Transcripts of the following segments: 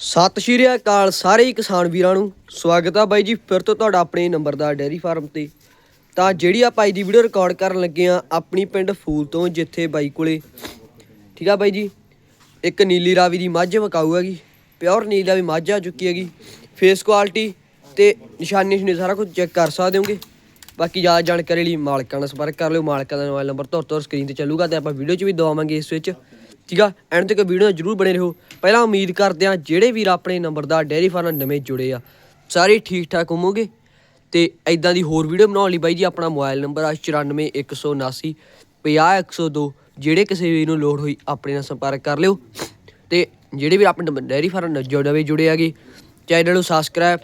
ਸਤਿ ਸ਼੍ਰੀ ਅਕਾਲ ਸਾਰੇ ਹੀ ਕਿਸਾਨ ਵੀਰਾਂ ਨੂੰ। ਸਵਾਗਤ ਆ ਬਾਈ ਜੀ, ਫਿਰ ਤੋਂ ਤੁਹਾਡਾ ਆਪਣੇ ਨੰਬਰਦਾਰ ਡੇਅਰੀ ਫਾਰਮ ਤੇ। ਤਾਂ ਜਿਹੜੀ ਆਪਾਂ ਅੱਜ ਦੀ ਵੀਡੀਓ ਰਿਕਾਰਡ ਕਰਨ ਲੱਗੇ ਆ, ਆਪਣੀ ਪਿੰਡ ਫੂਲ ਤੋਂ, ਜਿੱਥੇ ਬਾਈ ਕੋਲੇ। ਠੀਕ ਆ ਬਾਈ ਜੀ, ਇੱਕ ਨੀਲੀ ਰਾਵੀ ਦੀ ਮੱਝ ਵਕਾਊ ਹੈਗੀ, ਪਿਓਰ ਨੀਲੀ ਰਾਵੀ ਮੱਝ ਆ ਚੁੱਕੀ ਹੈਗੀ। ਫੇਸ ਕੁਆਲਿਟੀ ਤੇ ਨਿਸ਼ਾਨੀ ਸ਼ਨੀ ਸਾਰਾ ਕੁਝ ਚੈੱਕ ਕਰ ਸਕਦੇ ਹੋਗੇ। ਬਾਕੀ ਜ਼ਿਆਦਾ ਜਾਣਕਾਰੀ ਲਈ ਮਾਲਕਾਂ ਨਾਲ ਸੰਪਰਕ ਕਰ ਲਿਓ, ਮਾਲਕਾਂ ਦਾ ਮੋਬਾਈਲ ਨੰਬਰ ਤੁਹਾਡੇ ਤੋਂ ਸਕਰੀਨ ਤੇ ਚੱਲੂਗਾ ਤੇ ਆਪਾਂ ਵੀਡੀਓ 'ਚ ਵੀ ਦਵਾਵਾਂਗੇ ਇਸ ਵਿੱਚ। ਠੀਕ ਆ? ਐਂਡ ਤੱਕ ਵੀਡੀਓ ਜਰੂਰ ਬਣੇ ਰਹੋ। ਪਹਿਲਾਂ ਉਮੀਦ ਕਰਦੇ ਆ ਜਿਹੜੇ ਵੀਰ ਆਪਣੇ ਨੰਬਰ ਦਾ ਡੈਰੀ ਫਾਰਮ ਨਵੇਂ ਜੁੜੇ ਆ, ਸਾਰੇ ਠੀਕ ਠਾਕ ਹੋਵੋਗੇ? ਤੇ ਐਦਾਂ ਦੀ ਹੋਰ ਵੀਡੀਓ ਬਣਾਉਣ ਲਈ ਬਾਈ ਜੀ ਆਪਣਾ ਮੋਬਾਈਲ ਨੰਬਰ ਆ 94179 50102 ਜਿਹੜੇ ਕਿਸੇ ਵੀਰ ਨੂੰ ਲੋੜ ਹੋਈ ਆਪਣੇ ਨਾਲ ਸੰਪਰਕ ਕਰ ਲਿਓ। ਤੇ ਜਿਹੜੇ ਵੀ ਆਪਣੇ ਡੈਰੀ ਫਾਰਮ ਜੁੜੇ ਜੁੜੇ ਹੈਗੇ ਚੈਨਲ ਨੂੰ ਸਬਸਕ੍ਰਾਈਬ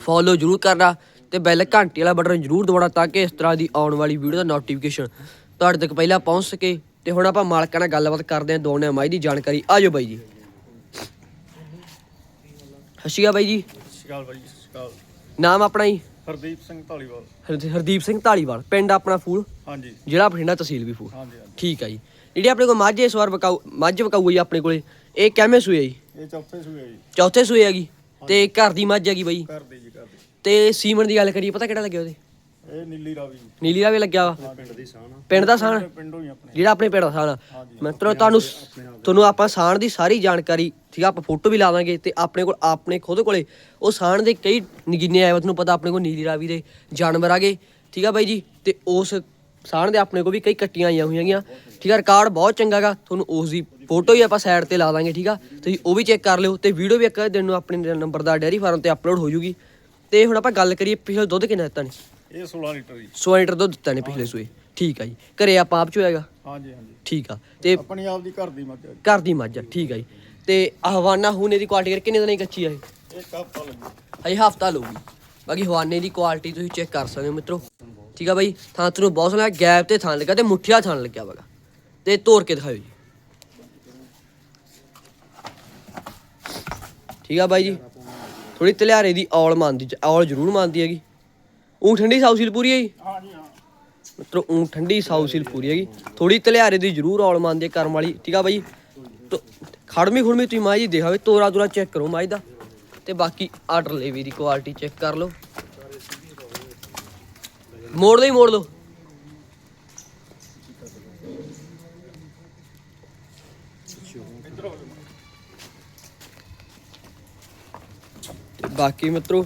ਫੋਲੋ ਜਰੂਰ ਕਰਨਾ ਤੇ ਬੈਲ ਘੰਟੀ ਵਾਲਾ ਬਟਨ ਜਰੂਰ ਦਬਾਉਣਾ ਤਾਂ ਕਿ ਇਸ ਤਰ੍ਹਾਂ ਦੀ ਆਉਣ ਵਾਲੀ ਵੀਡੀਓ ਦਾ ਨੋਟੀਫਿਕੇਸ਼ਨ ਤੁਹਾਡੇ ਤੱਕ ਪਹਿਲਾਂ ਪਹੁੰਚ ਸਕੇ। ਤੇ ਹੁਣ ਆਪਾਂ ਮਾਲਕਾਂ ਨਾਲ ਗੱਲਬਾਤ ਕਰਦੇ ਹਾਂ ਦੋਨੇ ਮਾਈ ਦੀ ਜਾਣਕਾਰੀ। ਆਜੋ ਬਾਈ ਜੀ। ਹਸ਼ੀਆ ਬਾਈ ਜੀ। ਸਤਿ ਸ਼੍ਰੀ ਅਕਾਲ ਨਾਮ ਆਪਣਾ ਜੀ? ਹਰਦੀਪ ਸਿੰਘ ਢਾਲੀਵਾਲ ਹਰ- ਹਰਦੀਪ ਸਿੰਘ ਢਾਲੀਵਾਲ ਪਿੰਡ ਆਪਣਾ ਫੂਲ? ਹਾਂਜੀ। ਜ਼ਿਲ੍ਹਾ ਬਠਿੰਡਾ ਤਹਿਸੀਲ ਵੀ ਫੂਲ। ਹਾਂਜੀ ਹਾਂਜੀ। ਠੀਕ ਆ ਜੀ। ਜਿਹੜੀ ਆਪਣੇ ਕੋਲ ਮੱਝ ਇਸ ਵਾਰ ਵਕਾਊ ਮੱਝ ਵਕਾਊ ਜੀ ਆਪਣੇ ਕੋਲੇ ਇਹ ਕਿਵੇਂ ਸੂਏ ਜੀ? ਇਹ ਚੌਥੇ ਸੂਏ ਜੀ। ਚੌਥੇ ਸੂਏ ਹੈਗੀ ਤੇ ਘਰ ਦੀ ਮੱਝ ਹੈਗੀ ਬਾਈ ਘਰ ਦੀ ਜੀ ਘਰ ਦੀ। ਤੇ ਸੀਮਨ ਦੀ ਗੱਲ ਕਰੀਏ ਪਤਾ ਕਿਹੜਾ ਲੱਗਿਆ ਉਹਦੇ? ਇਹ ਨੀਲੀ ਰਾਵੀ। ਨੀਲੀ ਦਾ ਵੀ ਲੱਗਿਆ ਵਾ? ਪਿੰਡ ਦੀ ਸਾਨ ਪਿੰਡ ਦਾ ਸਾਣ ਪਿੰਡੋਂ ਹੀ ਆਪਣੇ। ਜਿਹੜਾ ਆਪਣੇ ਪਿੰਡ ਦਾ ਸਾਣ ਆ। ਮਿੱਤਰੋ ਤੁਹਾਨੂੰ ਤੁਹਾਨੂੰ ਆਪਾਂ ਸਾਣ ਦੀ ਸਾਰੀ ਜਾਣਕਾਰੀ ਠੀਕ ਆ ਆਪਾਂ ਫੋਟੋ ਵੀ ਲਾ ਦਾਂਗੇ ਤੇ ਆਪਣੇ ਕੋਲ ਆਪਣੇ ਖੁਦ ਕੋਲੇ ਉਹ ਸਾਣ ਦੇ ਕਈ ਨਗੀਨੇ ਆਏ ਵਾ ਤੁਹਾਨੂੰ ਪਤਾ ਆਪਣੇ ਕੋਲ ਨੀਲੀ ਰਾਵੀ ਦੇ ਜਾਨਵਰ ਆਗੇ ਠੀਕ ਆ ਬਾਈ ਜੀ? ਤੇ ਉਸ ਸਾਣ ਦੇ ਆਪਣੇ ਕੋਲ ਵੀ ਕਈ ਕੱਟੀਆਂ ਆਈਆਂ ਹੋਈਆਂ ਗੀਆਂ ਠੀਕ ਆ ਰਿਕਾਰਡ ਬਹੁਤ ਚੰਗਾ ਗਾ ਤੁਹਾਨੂੰ ਉਸ ਦੀ ਫੋਟੋ ਹੀ ਆਪਾਂ ਸਾਈਡ ਤੇ ਲਾ ਦਾਂਗੇ ਠੀਕ ਆ? ਤੁਸੀਂ ਉਹ ਵੀ ਚੈੱਕ ਕਰ ਲਿਓ ਤੇ ਵੀਡੀਓ ਵੀ ਇੱਕ ਦਿਨ ਨੂੰ ਆਪਣੇ ਨੰਬਰ ਦਾ ਡੈਰੀ ਫਾਰਮ ਤੇ ਅਪਲੋਡ ਹੋ ਜੂਗੀ। ਤੇ ਹੁਣ ਆਪਾਂ ਗੱਲ ਕਰੀਏ ਪਿਛਲੇ ਦੁੱਧ ਕਿੰਨਾ ਦਿੱਤਾ ਨੇ? ਇਹ 16 ਲੀਟਰ ਜੀ। 100 ਲੀਟਰ ਦੁੱਧ ਦਿੱਤਾ ਨੇ ਪਿਛਲੇ ਸੂਏ। ਠੀਕ ਆ ਜੀ। ਘਰੇ ਆਪਾਂ ਆਪ ਚ ਹੋਏਗਾ ਹਾਂਜੀ ਹਾਂਜੀ। ਠੀਕ ਆ। ਤੇ ਆਪਣੀ ਆਪ ਦੀ ਘਰ ਦੀ ਮੱਝ ਆ ਜੀ। ਘਰ ਦੀ ਮੱਝ ਆ ਠੀਕ ਆ ਜੀ। ਤੇ ਹਵਾਨਾ ਹੂਨੇ ਦੀ ਕੁਆਲਿਟੀ ਕਿੰਨੇ ਦਿਨਾਂ ਦੀ ਕੱਚੀ ਆ ਇਹ? ਇਹ ਕੱਪ ਲੱਗੀ ਹਜੇ ਹਫਤਾ ਲਊਗੀ। ਬਾਕੀ ਹਵਾਨੇ ਦੀ ਕੁਆਲਿਟੀ ਤੁਸੀਂ ਚੈੱਕ ਕਰ ਸਕਦੇ ਹੋ ਮਿੱਤਰੋ। ਠੀਕ ਆ ਬਾਈ ਥਾਂ ਤੁਹਾਨੂੰ ਬਹੁਤ ਸੋਹਣਾ ਗੈਪ ਤੇ ਥਾਂ ਲੱਗਾ ਤੇ ਮੁੱਠਿਆ ਥਾਂ ਲੱਗਿਆ ਵਗਾ ਤੇ ਤੋੜ ਕੇ ਦਿਖਾਓ ਜੀ। ਠੀਕ ਆ ਬਾਈ ਜੀ। ਥੋੜੀ ਤਲਿਆਰੇ ਦੀ ਔਲ ਮੰਨਦੀ ਔਲ ਜ਼ਰੂਰ ਮੰਨਦੀ ਹੈਗੀ। ਉਹ ਠੰਡੀ ਸਾਊਸੀਲ ਪੂਰੀ ਹੈ ਜੀ? ਹਾਂਜੀ ਹਾਂ। ਮਿੱਤਰੋ ਊਂ ਠੰਡੀ ਸਾਊਸੀਲ ਪੂਰੀ ਹੈਗੀ। ਥੋੜੀ ਤਲਿਆਰੇ ਦੀ ਜ਼ਰੂਰ ਔਲ ਮੰਨਦੀ ਹੈ ਕਰਮ ਵਾਲੀ ਠੀਕ ਆ ਬਾਈ? ਖੜਮੀ ਖੁੜਮੀ ਤੁਸੀਂ ਮਾਈ ਜੀ ਦੇਖਾਵੇ ਤੋਰਾ ਤੋਰਾ ਚੈੱਕ ਕਰੋ ਮਾਈ ਦਾ। ਤੇ ਬਾਕੀ ਆਰਡਰ ਲੇਵੀ ਦੀ ਕੁਆਲਿਟੀ ਚੈੱਕ ਕਰ ਲਓ। ਮੋੜ ਲਈ ਮੋੜ ਲਓ। ਬਾਕੀ ਮਿੱਤਰੋ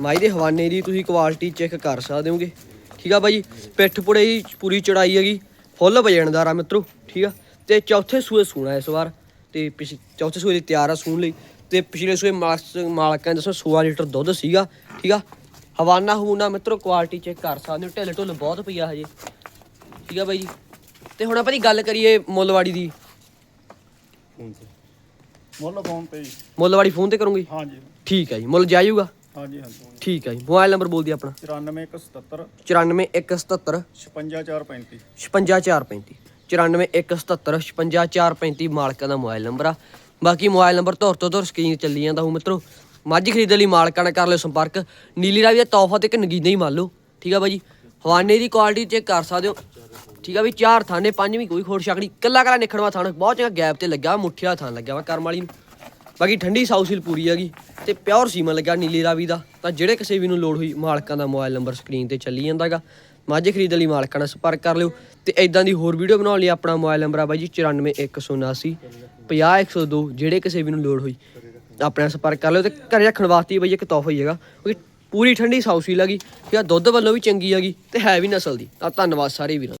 ਮਾਈ ਦੇ ਹਵਾਨੇ ਦੀ ਤੁਸੀਂ ਕੁਆਲਿਟੀ ਚੈੱਕ ਕਰ ਸਕਦੇ ਹੋਗੇ। ਠੀਕ ਆ ਬਾਈ ਪਿੱਠ ਪੁੜੇ ਦੀ ਪੂਰੀ ਚੜਾਈ ਹੈਗੀ ਫੁੱਲ ਵਜਣਦਾਰ ਆ ਮਿੱਤਰੋ ਠੀਕ ਆ। ਤੇ ਚੌਥੇ ਸੂਏ ਸੂਣਾ ਇਸ ਵਾਰ ਤੇ ਚੌਥੇ ਸੂਏ ਦੀ ਤਿਆਰ ਆ ਸੂਣ ਲਈ। ਤੇ ਪਿਛਲੇ ਸੂਏ ਮਾਲਕ- ਮਾਲਕਾਂ ਨੇ ਦੱਸੋ 16 ਲੀਟਰ ਦੁੱਧ ਸੀਗਾ ਠੀਕ ਆ। ਹਵਾਨਾ ਹੂਨਾ ਮਿੱਤਰੋ ਕੁਆਲਿਟੀ ਚੈੱਕ ਕਰ ਸਕਦੇ ਹੋ। ਢਿੱਲ ਢੁੱਲ ਬਹੁਤ ਪਈ ਆ ਹਜੇ। ਠੀਕ ਆ ਬਾਈ ਜੀ। ਤੇ ਹੁਣ ਆਪਾਂ ਦੀ ਗੱਲ ਕਰੀਏ ਮੁੱਲਵਾੜੀ ਦੀ। ਮੁੱਲ ਫੋਨ ਤੇ ਮੁੱਲਵਾੜੀ ਫੋਨ ਤੇ ਕਰੂੰਗੀ? ਹਾਂਜੀ। ਠੀਕ ਆ ਜੀ ਮੁੱਲ ਜਾਇਊਗਾ? ਹਾਂਜੀ ਹਾਂਜੀ। ਠੀਕ ਆ ਜੀ। ਮੋਬਾਈਲ ਨੰਬਰ ਬੋਲ ਦਿਓ ਆਪਣਾ। 94177 94177 56435 56435 94177 56435 ਮਾਲਕਾਂ ਦਾ ਮੋਬਾਈਲ ਨੰਬਰ ਆ। ਬਾਕੀ ਮੋਬਾਈਲ ਨੰਬਰ ਧੁਰ ਤੋਂ ਧੁਰ ਸਕਰੀਨ ਚੱਲੀ ਜਾਂਦਾ ਹੂੰ ਮਿੱਤਰੋ। ਮੱਝ ਖਰੀਦਣ ਲਈ ਮਾਲਕਾਂ ਨਾਲ ਕਰ ਲਿਓ ਸੰਪਰਕ। ਨੀਲੀ ਰਾਵੀ ਦਾ ਤੋਹਫਾ ਤੇ ਇੱਕ ਨਗੀਨਾ ਹੀ ਮੰਨ ਲਓ। ਠੀਕ ਆ ਬਾਈ ਜੀ? ਹਵਾਨੇ ਦੀ ਕੁਆਲਿਟੀ ਚੈੱਕ ਕਰ ਸਕਦੇ ਹੋ। ਠੀਕ ਆ ਵੀ ਚਾਰ ਥਾਨੇ ਪੰਜ ਵੀ ਕੋਈ ਖੋੜ ਛਕੜੀ ਕੱਲਾ ਕੱਲਾ ਨਿਖੜਵਾ ਥਾਨ ਬਹੁਤ ਚੰਗਾ ਗੈਪ ਤੇ ਲੱਗਾ ਮੁੱਠਿਆ ਥਾਨ ਲੱਗਿਆ ਵਾ ਕਰਮ ਵਾਲੀ ਨੂੰ। ਬਾਕੀ ਠੰਡੀ ਸਾਊਸੀਲ ਪੂਰੀ ਹੈਗੀ ਤੇ ਪਿਓਰ ਸੀਮਾ ਲੱਗਾ ਨੀਲੀ ਰਾਵੀ ਦਾ। ਤਾਂ ਜਿਹੜੇ ਕਿਸੇ ਵੀ ਨੂੰ ਲੋੜ ਹੋਈ ਮਾਲਕਾਂ ਦਾ ਮੋਬਾਈਲ ਨੰਬਰ ਸਕਰੀਨ ਤੇ ਚੱਲੀ ਜਾਂਦਾਗਾ। ਮੱਝ ਖਰੀਦਣ ਲਈ ਮਾਲਕਾਂ ਨਾਲ ਸੰਪਰਕ ਕਰ ਲਿਓ। ਤੇ ਇਦਾਂ ਦੀ ਹੋਰ ਵੀਡੀਓ ਬਣਾਉਣ ਲਈ ਆਪਣਾ ਮੋਬਾਈਲ ਨੰਬਰ ਆ ਬਾਈ ਜੀ 94179 50102 ਜਿਹੜੇ ਕਿਸੇ ਵੀ ਨੂੰ ਲੋੜ ਹੋਈ ਆਪਣੇ ਸੰਪਰਕ ਕਰ ਲਿਓ ਤੇ ਘਰੇ ਰੱਖਣ ਵਾਸਤੇ ਬਈ ਇੱਕ ਤੋਹਫਾ ਹੀ ਹੈਗਾ। ਕਿਉਂਕਿ ਪੂਰੀ ਠੰਡੀ ਸਾਊਸੀਲ ਹੈਗੀ ਠੀਕ ਆ ਦੁੱਧ ਵੱਲੋਂ ਵੀ ਚੰਗੀ ਹੈਗੀ ਤੇ ਹੈ ਵੀ ਨਸਲ ਦੀ। ਤਾਂ ਧੰਨਵਾਦ ਸਾਰੇ ਵੀਰਾਂ